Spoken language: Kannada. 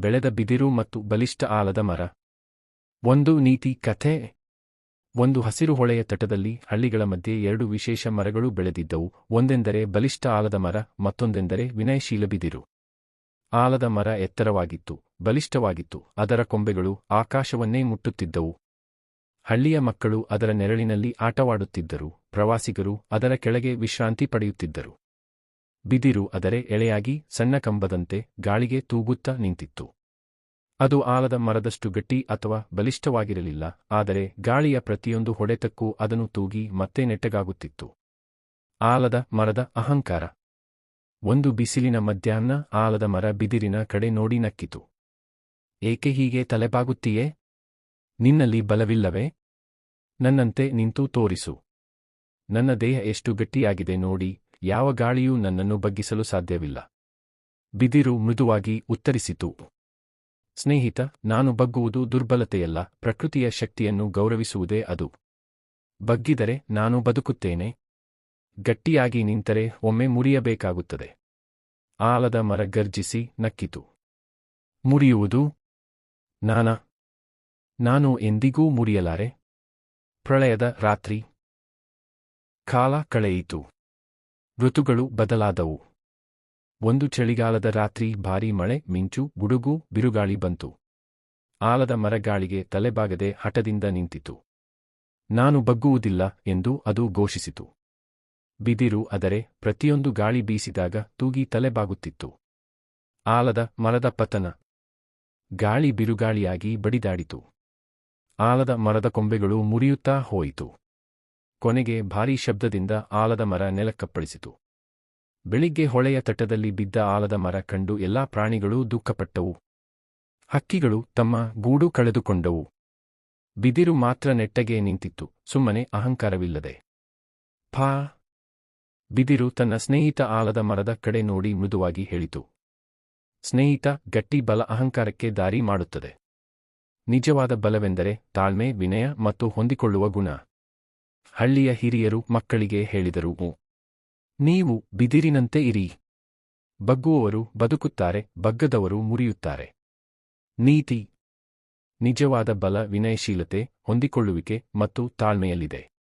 ಬೆಳೆದ ಬಿದಿರು ಮತ್ತು ಬಲಿಷ್ಠ ಆಲದ ಮರ. ಒಂದು ನೀತಿ ಕಥೆ. ಒಂದು ಹಸಿರು ಹೊಳೆಯ ತಟದಲ್ಲಿ ಹಳ್ಳಿಗಳ ಮಧ್ಯೆ ಎರಡು ವಿಶೇಷ ಮರಗಳು ಬೆಳೆದಿದ್ದವು. ಒಂದೆಂದರೆ ಬಲಿಷ್ಠ ಆಲದ ಮರ, ಮತ್ತೊಂದೆಂದರೆ ವಿನಯಶೀಲ ಬಿದಿರು. ಆಲದ ಮರ ಎತ್ತರವಾಗಿತ್ತು, ಬಲಿಷ್ಠವಾಗಿತ್ತು, ಅದರ ಕೊಂಬೆಗಳು ಆಕಾಶವನ್ನೇ ಮುಟ್ಟುತ್ತಿದ್ದವು. ಹಳ್ಳಿಯ ಮಕ್ಕಳು ಅದರ ನೆರಳಿನಲ್ಲಿ ಆಟವಾಡುತ್ತಿದ್ದರು, ಪ್ರವಾಸಿಗರು ಅದರ ಕೆಳಗೆ ವಿಶ್ರಾಂತಿ ಪಡೆಯುತ್ತಿದ್ದರು. ಬಿದಿರು ಅದರೆ ಎಳೆಯಾಗಿ ಸಣ್ಣ ಕಂಬದಂತೆ ಗಾಳಿಗೆ ತೂಗುತ್ತ ನಿಂತಿತ್ತು. ಅದು ಆಲದ ಮರದಷ್ಟು ಗಟ್ಟಿ ಅಥವಾ ಬಲಿಷ್ಠವಾಗಿರಲಿಲ್ಲ, ಆದರೆ ಗಾಳಿಯ ಪ್ರತಿಯೊಂದು ಹೊಡೆತಕ್ಕೂ ಅದನ್ನು ತೂಗಿ ಮತ್ತೆ ನೆಟ್ಟಗಾಗುತ್ತಿತ್ತು. ಆಲದ ಮರದ ಅಹಂಕಾರ. ಒಂದು ಬಿಸಿಲಿನ ಮಧ್ಯಾಹ್ನ ಆಲದ ಮರ ಬಿದಿರಿನ ಕಡೆ ನೋಡಿ ನಕ್ಕಿತು. ಏಕೆ ಹೀಗೆ ತಲೆಬಾಗುತ್ತೀಯೇ? ನಿನ್ನಲ್ಲಿ ಬಲವಿಲ್ಲವೇ? ನನ್ನಂತೆ ನಿಂತು ತೋರಿಸು. ನನ್ನ ದೇಹ ಎಷ್ಟು ಗಟ್ಟಿಯಾಗಿದೆ ನೋಡಿ ಯಾವ ಗಾಳಿಯೂ ನನ್ನನ್ನು ಬಗ್ಗಿಸಲು ಸಾಧ್ಯವಿಲ್ಲ. ಬಿದಿರು ಮೃದುವಾಗಿ ಉತ್ತರಿಸಿತು. ಸ್ನೇಹಿತ, ನಾನು ಬಗ್ಗುವುದು ದುರ್ಬಲತೆಯಲ್ಲ, ಪ್ರಕೃತಿಯ ಶಕ್ತಿಯನ್ನು ಗೌರವಿಸುವುದೇ ಅದು. ಬಗ್ಗಿದರೆ ನಾನು ಬದುಕುತ್ತೇನೆ. ಗಟ್ಟಿಯಾಗಿ ನಿಂತರೆ ಒಮ್ಮೆ ಮುರಿಯಬೇಕಾಗುತ್ತದೆ. ಆಲದ ಮರ ಗರ್ಜಿಸಿ ನಕ್ಕಿತು. ಮುರಿಯುವುದು? ನಾನ? ನಾನು ಎಂದಿಗೂ ಮುರಿಯಲಾರೆ. ಪ್ರಳಯದ ರಾತ್ರಿ. ಕಾಲ ಕಳೆಯಿತು. ಋತುಗಳು ಬದಲಾದವು. ಒಂದು ಚಳಿಗಾಲದ ರಾತ್ರಿ ಭಾರೀ ಮಳೆ, ಮಿಂಚು, ಗುಡುಗು, ಬಿರುಗಾಳಿ ಬಂತು. ಆಲದ ಮರಗಾಳಿಗೆ ತಲೆಬಾಗದೆ ಹಠದಿಂದ ನಿಂತಿತು. ನಾನು ಬಗ್ಗುವುದಿಲ್ಲ ಎಂದು ಅದು ಘೋಷಿಸಿತು. ಬಿದಿರು ಆದರೆ ಪ್ರತಿಯೊಂದು ಗಾಳಿ ಬೀಸಿದಾಗ ತೂಗಿ ತಲೆಬಾಗುತ್ತಿತ್ತು. ಆಲದ ಮರದ ಪತನ. ಗಾಳಿ ಬಿರುಗಾಳಿಯಾಗಿ ಬಡಿದಾಡಿತು. ಆಲದ ಮರದ ಕೊಂಬೆಗಳು ಮುರಿಯುತ್ತಾ ಹೋಯಿತು. ಕೊನೆಗೆ ಭಾರೀ ಶಬ್ದದಿಂದ ಆಲದ ಮರ ನೆಲಕ್ಕಪ್ಪಳಿಸಿತು. ಬೆಳಿಗ್ಗೆ ಹೊಳೆಯ ತಟದಲ್ಲಿ ಬಿದ್ದ ಆಲದ ಮರ ಕಂಡು ಎಲ್ಲಾ ಪ್ರಾಣಿಗಳೂ ದುಃಖಪಟ್ಟವು. ಹಕ್ಕಿಗಳು ತಮ್ಮ ಗೂಡು ಕಳೆದುಕೊಂಡವು. ಬಿದಿರು ಮಾತ್ರ ನೆಟ್ಟಗೆ ನಿಂತಿತ್ತು, ಸುಮ್ಮನೆ ಅಹಂಕಾರವಿಲ್ಲದೆ. ಫಾ. ಬಿದಿರು ತನ್ನ ಸ್ನೇಹಿತ ಆಲದ ಮರದ ಕಡೆ ನೋಡಿ ಮೃದುವಾಗಿ ಹೇಳಿತು. ಸ್ನೇಹಿತ, ಗಟ್ಟಿ ಬಲ ಅಹಂಕಾರಕ್ಕೆ ದಾರಿ ಮಾಡುತ್ತದೆ. ನಿಜವಾದ ಬಲವೆಂದರೆ ತಾಳ್ಮೆ, ವಿನಯ ಮತ್ತು ಹೊಂದಿಕೊಳ್ಳುವ ಗುಣ. ಹಳ್ಳಿಯ ಹಿರಿಯರು ಮಕ್ಕಳಿಗೆ ಹೇಳಿದರು. ನೀವು ಬಿದಿರಿನಂತೆ ಇರಿ. ಬಗ್ಗುವವರು ಬದುಕುತ್ತಾರೆ, ಬಗ್ಗದವರು ಮುರಿಯುತ್ತಾರೆ. ನೀತಿ, ನಿಜವಾದ ಬಲ ವಿನಯಶೀಲತೆ ಹೊಂದಿಕೊಳ್ಳುವಿಕೆ ಮತ್ತು ತಾಳ್ಮೆಯಲ್ಲಿದೆ.